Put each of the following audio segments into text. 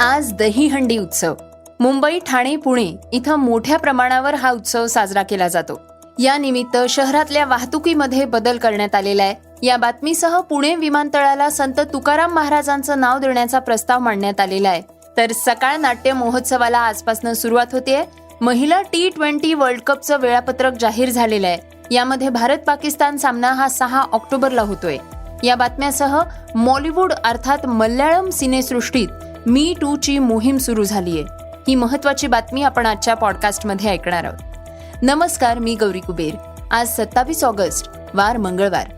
आज दहीहंडी उत्सव. मुंबई ठाणे पुणे इथं मोठ्या प्रमाणावर हा उत्सव साजरा केला जातो. या निमित्त शहरातल्या वाहतुकीमध्ये बदल करण्यात आलेला आहे. या बातमीसह पुणे विमानतळाला संत तुकाराम महाराजांचं नाव देण्याचा प्रस्ताव मांडण्यात आलेला आहे. तर सकाळ नाट्य महोत्सवाला आजपासून सुरुवात होते महिला टी ट्वेंटी वर्ल्ड कपचं वेळापत्रक जाहीर झालेलं आहे. यामध्ये भारत पाकिस्तान सामना हा सहा ऑक्टोबरला होतोय. या बातम्यासह मॉलिवूड अर्थात मल्याळम सिनेसृष्टीत मी टूची मोहीम सुरू झाली आहे ही महत्वाची बातमी आपण आजच्या पॉडकास्टमध्ये ऐकणार आहोत. नमस्कार मी गौरी कुबेर. आज सत्तावीस ऑगस्ट वार मंगळवार.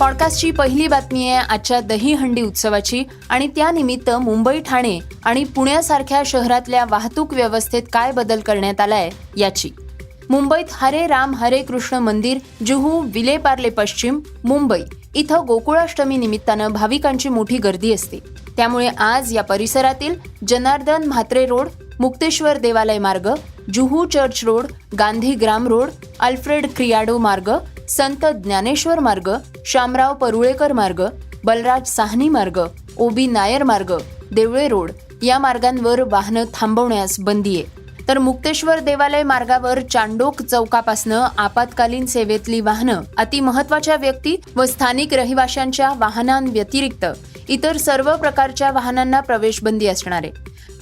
पॉडकास्टची पहिली बातमी आहे आजच्या दहीहंडी उत्सवाची आणि त्यानिमित्त मुंबई ठाणे आणि पुण्यासारख्या शहरातल्या वाहतूक व्यवस्थेत काय बदल करण्यात आलाय याची. मुंबईत हरे राम हरे कृष्ण मंदिर जुहू विलेपार्ले पश्चिम मुंबई इथं गोकुळाष्टमी निमित्तानं भाविकांची मोठी गर्दी असते. त्यामुळे आज या परिसरातील Janardan Mhatre road Mukteshwar Devalaya Marg Juhu church road Gandhi Gram road Alfred Criado Marg Sant Dnyaneshwar मार्ग शामराव परुळेकर मार्ग बलराज साहनी मार्ग ओबी नायर मार्ग देवळे रोड या मार्गांवर वाहनं थांबवण्यास बंदी आहे. तर मुक्तेश्वर देवालय मार्गावर चांडोक चौकापासनं आपत्कालीन सेवेतली वाहनं अतिमहत्वाच्या व्यक्ती व स्थानिक रहिवाशांच्या वाहनांव्यतिरिक्त इतर सर्व प्रकारच्या वाहनांना प्रवेशबंदी असणार आहे.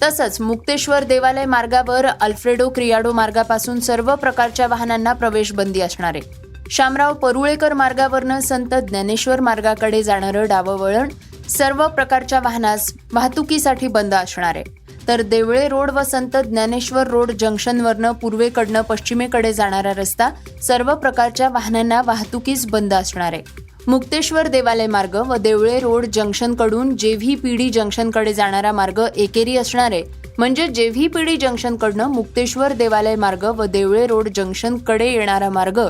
तसंच मुक्तेश्वर देवालय मार्गावर अल्फ्रेडो क्रियाडो मार्गापासून सर्व प्रकारच्या वाहनांना प्रवेशबंदी असणार आहे. शामराव परुळेकर मार्गावरनं संत ज्ञानेश्वर मार्गाकडे जाणारं डावं वळण सर्व प्रकारच्या वाहनास वाहतुकीसाठी बंद असणार आहे. तर देवळे रोड व संत ज्ञानेश्वर रोड जंक्शनवरनं पूर्वेकडनं पश्चिमेकडे जाणारा रस्ता सर्व प्रकारच्या वाहनांना वाहतुकीस बंद असणार आहे. मुक्तेश्वर देवालय मार्ग व देवळे रोड जंक्शनकडून जेव्ही पीडी जंक्शनकडे जाणारा मार्ग एकेरी असणार आहे. म्हणजे जेव्ही पीडी जंक्शनकडनं मुक्तेश्वर देवालय मार्ग व देवळे रोड जंक्शनकडे येणारा मार्ग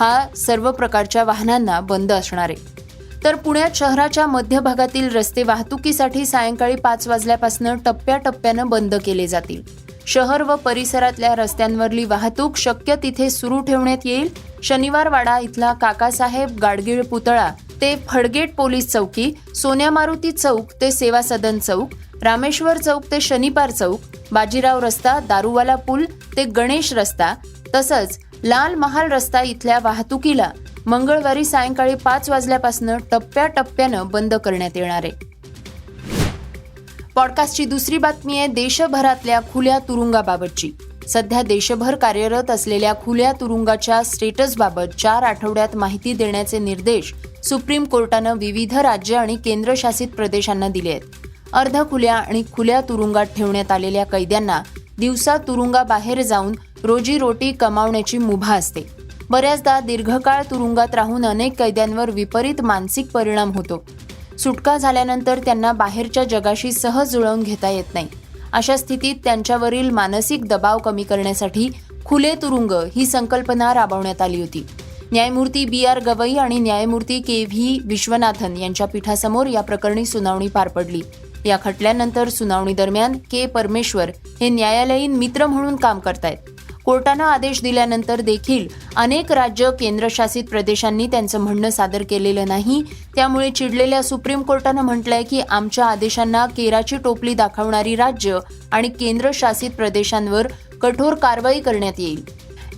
हा सर्व प्रकारच्या वाहनांना बंद असणार आहे. तर पुण्यात शहराच्या मध्य भागातील रस्ते वाहतुकीसाठी सायंकाळी पाच वाजल्यापासून टप्प्याटप्प्यानं बंद केले जातील. शहर व परिसरातल्या रस्त्यांवरली वाहतूक शक्य तिथे सुरू ठेवण्यात येईल. शनिवारवाडा इथला काकासाहेब गाडगीळ पुतळा ते फडगेट पोलीस चौकी सोन्या मारुती चौक ते सेवा सदन चौक रामेश्वर चौक ते शनिपार चौक बाजीराव रस्ता दारूवाला पूल ते गणेश रस्ता तसंच लाल महाल रस्ता इथल्या वाहतुकीला मंगळवारी सायंकाळी पाच वाजल्यापासून टप्प्याटप्प्यानं बंद करण्यात येणार आहे. पॉडकास्टची दुसरी बातमी आहे देशभरातल्या खुल्या तुरुंगाबाबतची. सध्या देशभर कार्यरत असलेल्या खुल्या तुरुंगाच्या स्टेटसबाबत चार आठवड्यात माहिती देण्याचे निर्देश सुप्रीम कोर्टानं विविध राज्य आणि केंद्रशासित प्रदेशांना दिले आहेत. अर्धखुल्या आणि खुल्या तुरुंगात ठेवण्यात आलेल्या कैद्यांना दिवसा तुरुंगाबाहेर जाऊन रोजीरोटी कमावण्याची मुभा असते. बऱ्याचदा दीर्घकाळ तुरुंगात राहून अनेक कैद्यांवर विपरीत मानसिक परिणाम होतो. सुटका झाल्यानंतर त्यांना बाहेरच्या जगाशी सहज जुळवून घेता येत नाही. अशा स्थितीत त्यांच्यावरील मानसिक दबाव कमी करण्यासाठी खुले तुरुंग ही संकल्पना राबवण्यात आली होती. न्यायमूर्ती बी आर गवई आणि न्यायमूर्ती के व्ही विश्वनाथन यांच्या पीठासमोर या प्रकरणी सुनावणी पार पडली. या खटल्यानंतर सुनावणी दरम्यान के परमेश्वर हे न्यायालयीन मित्र म्हणून काम करतायत. कोर्टानं आदेश दिल्यानंतर देखील अनेक राज्य केंद्रशासित प्रदेशांनी त्यांचं म्हणणं सादर केलेलं नाही. त्यामुळे चिडलेल्या सुप्रीम कोर्टानं म्हटलंय की आमच्या आदेशांना केराची टोपली दाखवणारी राज्य आणि केंद्रशासित प्रदेशांवर कठोर कारवाई करण्यात येईल.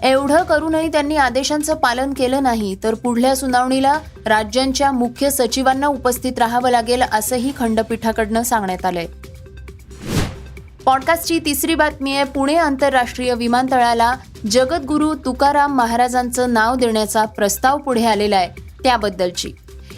एवढं करूनही त्यांनी आदेशांचं पालन केलं नाही तर पुढल्या सुनावणीला राज्यांच्या मुख्य सचिवांना उपस्थित राहावं लागेल असंही खंडपीठाकडनं सांगण्यात आलंय. पॉडकास्टची तिसरी बातमी आहे पुणे आंतरराष्ट्रीय विमानतळाला जगद्गुरू तुकाराम महाराजांचं नाव देण्याचा प्रस्ताव पुढे आलेला आहे त्याबद्दलची.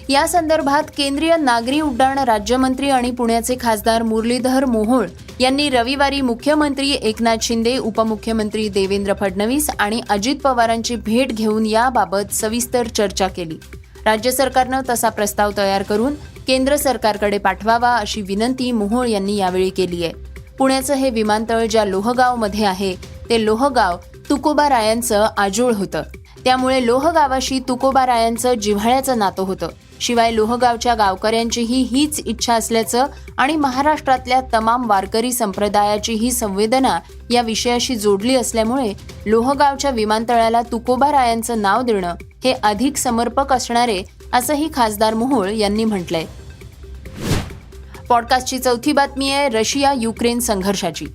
या संदर्भात केंद्रीय नागरी उड्डाण राज्यमंत्री आणि पुण्याचे खासदार मुरलीधर मोहोळ यांनी रविवारी मुख्यमंत्री एकनाथ शिंदे उपमुख्यमंत्री देवेंद्र फडणवीस आणि अजित पवारांची भेट घेऊन याबाबत सविस्तर चर्चा केली. राज्य सरकारनं तसा प्रस्ताव तयार करून केंद्र सरकारकडे पाठवावा अशी विनंती मोहोळ यांनी यावेळी केली आहे. पुण्याचं हे विमानतळ ज्या लोहगावमध्ये आहे ते लोहगाव तुकोबा रायांचं आजोळ होतं. त्यामुळे लोहगावाशी तुकोबा रायांचं जिव्हाळ्याचं नातं होतं. शिवाय लोहगावच्या गावकऱ्यांचीही हीच इच्छा असल्याचं आणि महाराष्ट्रातल्या तमाम वारकरी संप्रदायाची ही संवेदना या विषयाशी जोडली असल्यामुळे लोहगावच्या विमानतळाला तुकोबा रायांचं नाव देणं हे अधिक समर्पक असणारे असंही खासदार मोहोळ यांनी म्हटलंय. पॉडकास्टची चौथी बातमी आहे रशिया युक्रेन संघर्षाची.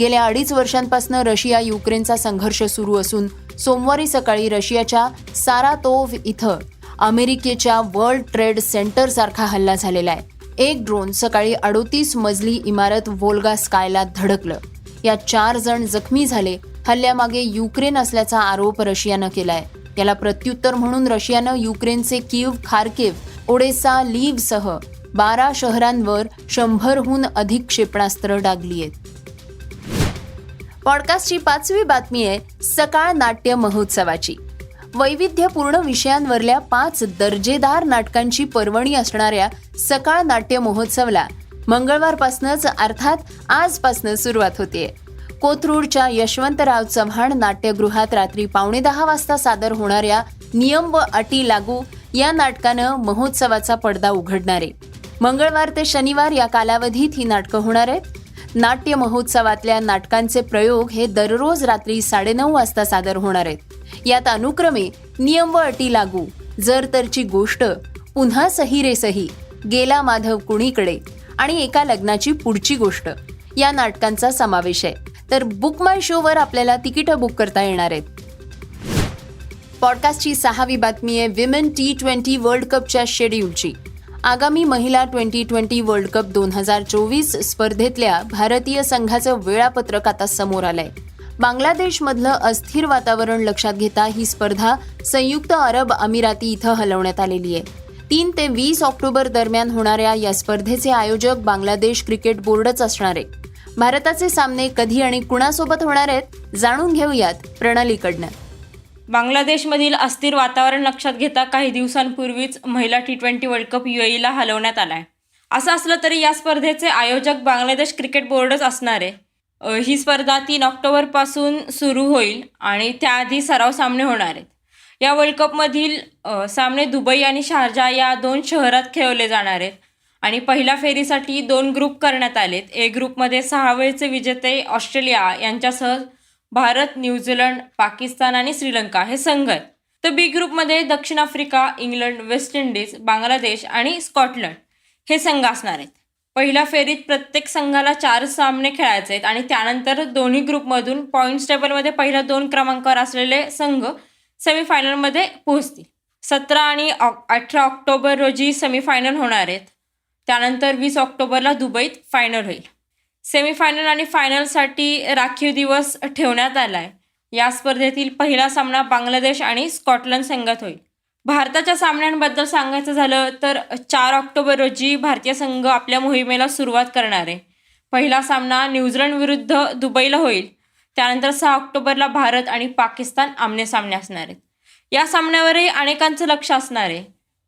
गेल्या अडीच वर्षांपासून रशिया युक्रेनचा संघर्ष सुरू असून सोमवारी सकाळी रशियाच्या सारातोव्ह इथं अमेरिकेच्या वर्ल्ड ट्रेड सेंटर सारखा हल्ला झालेला आहे. एक ड्रोन सकाळी अडोतीस मजली इमारत वोल्गा स्कायला धडकलं. या चार जण जखमी झाले. हल्ल्यामागे युक्रेन असल्याचा आरोप रशियानं केलाय. याला प्रत्युत्तर म्हणून रशियानं युक्रेनचे कीव खार्किव ओडेसा लीव्हसह बारा शहरांवर शंभरहून अधिक क्षेपणास्त्र डागली आहेत. पॉडकास्टची पाचवी बातमी आहे सकाळ नाट्य महोत्सवाची. वैविध्यपूर्ण विषयांवरल्या पाच दर्जेदार नाटकांची पर्वणी असणाऱ्या सकाळ नाट्य महोत्सवला मंगळवारपासूनच अर्थात आजपासून सुरुवात होते कोथरूडच्या यशवंतराव चव्हाण नाट्यगृहात रात्री पावणे दहा वाजता सादर होणाऱ्या नियम व अटी लागू या नाटकानं महोत्सवाचा पडदा उघडणार. आहे मंगळवार ते शनिवार या कालावधीत ही नाटकं होणार आहेत. नाट्य महोत्सवातल्या नाटकांचे प्रयोग हे दररोज रात्री साडेनऊ वाजता सादर होणार आहेत. यात अनुक्रमे नियम व अटी लागू. जर तरची गोष्ट पुन्हा सही रे सही गेला माधव कुणीकडे आणि एका लग्नाची पुढची गोष्ट या नाटकांचा समावेश आहे. तर बुक माय शोवर आपल्याला तिकीटं बुक करता येणार आहेत. पॉडकास्टची सहावी बातमी आहे विमेन टी ट्वेंटी वर्ल्ड कपच्या शेड्यूलची आगामी महिला ट्वेंटी ट्वेंटी वर्ल्ड कप दोन हजार चोवीस स्पर्धेतल्या भारतीय संघाचं वेळापत्रक आता समोर आलंय. बांगलादेशमधलं अस्थिर वातावरण लक्षात घेता ही स्पर्धा संयुक्त अरब अमिराती इथं हलवण्यात आलेली आहे. तीन ते वीस ऑक्टोबर दरम्यान होणाऱ्या या स्पर्धेचे आयोजक बांगलादेश क्रिकेट बोर्डच असणार आहे. भारताचे सामने कधी आणि कुणासोबत होणार आहेत जाणून घेऊयात प्रणालीकडनं. बांगलादेशमधील अस्थिर वातावरण लक्षात घेता काही दिवसांपूर्वीच महिला टी ट्वेंटी वर्ल्ड कप युएईला हलवण्यात आला आहे असं असलं तरी या स्पर्धेचे आयोजक बांगलादेश क्रिकेट बोर्डच असणार आहे. ही स्पर्धा तीन ऑक्टोबरपासून सुरू होईल आणि त्याआधी सराव सामने होणार आहेत. या वर्ल्ड कपमधील सामने दुबई आणि शारजा या दोन शहरात खेळवले जाणार आहेत. आणि पहिल्या फेरीसाठी दोन ग्रुप करण्यात आलेत. ए ग्रुपमध्ये सहा वेळचे विजेते ऑस्ट्रेलिया यांच्यासह भारत न्यूझीलंड पाकिस्तान आणि श्रीलंका हे संघ आहेत. तर बी ग्रुपमध्ये दक्षिण Africa England West Indies Bangladesh आणि स्कॉटलंड हे संघ असणार आहेत. पहिल्या फेरीत प्रत्येक संघाला चार सामने खेळायचे आहेत आणि त्यानंतर दोन्ही ग्रुपमधून पॉईंट्स टेबलमध्ये पहिल्या दोन क्रमांकावर असलेले संघ सेमीफायनलमध्ये पोहोचतील. सतरा आणि अठरा ऑक्टोबर रोजी सेमीफायनल होणार आहेत. त्यानंतर वीस ऑक्टोबरला दुबईत फायनल होईल. सेमीफायनल आणि फायनलसाठी राखीव दिवस ठेवण्यात आला आहे या स्पर्धेतील पहिला सामना बांगलादेश आणि स्कॉटलंड संघात होईल. भारताच्या सामन्यांबद्दल सांगायचं झालं तर चार ऑक्टोबर रोजी भारतीय संघ आपल्या मोहिमेला सुरुवात करणार आहे. पहिला सामना न्यूझीलंड विरुद्ध दुबईला होईल. त्यानंतर सहा ऑक्टोबरला भारत आणि पाकिस्तान आमने सामने असणार आहेत. या सामन्यावरही अनेकांचं लक्ष असणार आहे.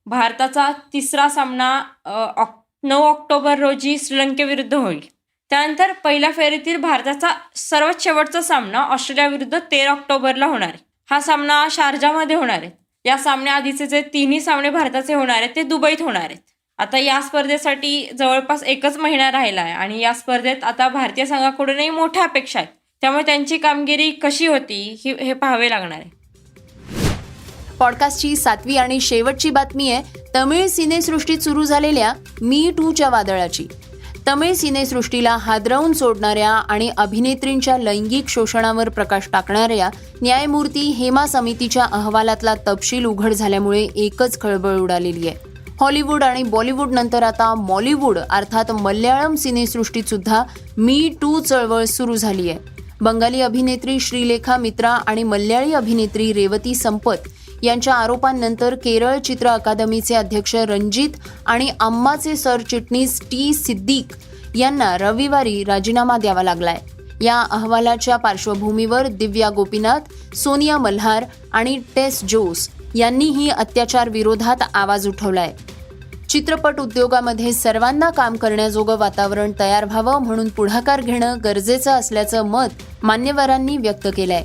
भारताचा तिसरा सामना ऑक नऊ ऑक्टोबर रोजी श्रीलंकेविरुद्ध होईल. त्यानंतर पहिल्या फेरीतील भारताचा सर्वात शेवटचा सामना ऑस्ट्रेलियाविरुद्ध तेरा ऑक्टोबरला होणार आहे. हा सामना शारजामध्ये होणार आहे. या सामन्याआधीचे जे तिन्ही सामने भारताचे होणार आहेत ते दुबईत होणार आहेत. आता या स्पर्धेसाठी जवळपास एकच महिना राहिला आहे आणि या स्पर्धेत आता भारतीय संघाकडूनही मोठ्या अपेक्षा आहेत. त्यामुळे त्यांची कामगिरी कशी होती ही हे पाहावे लागणार आहे. पॉडकास्टची सातवी आणि शेवटची बातमी आहे तमिळ सिनेसृष्टीत सुरू झालेल्या मी टूच्या वादळाची. तमिळ सिनेसृष्टीला हादरवून सोडणाऱ्या आणि अभिनेत्रींच्या लैंगिक शोषणावर प्रकाश टाकणाऱ्या न्यायमूर्ती हेमा समितीच्या अहवालातला तपशील उघड झाल्यामुळे एकच खळबळ उडालेली आहे. हॉलिवूड आणि बॉलिवूड नंतर आता मॉलिवूड अर्थात मल्याळम सिनेसृष्टीत सुद्धा मी टू चळवळ सुरू झाली आहे. बंगाली अभिनेत्री श्रीलेखा मित्रा आणि मल्याळी अभिनेत्री रेवती संपत यांच्या आरोपांनंतर केरळ चित्र अकादमीचे अध्यक्ष रंजित आणि अम्माचे सरचिटणीस टी सिद्दीक यांना रविवारी राजीनामा द्यावा लागलाय. या अहवालाच्या पार्श्वभूमीवर दिव्या गोपीनाथ सोनिया मल्हार आणि टेस जोस यांनीही अत्याचार विरोधात आवाज उठवलाय. चित्रपट उद्योगामध्ये सर्वांना काम करण्याजोगं वातावरण तयार व्हावं म्हणून पुढाकार घेणं गरजेचं असल्याचं मत मान्यवरांनी व्यक्त केलंय.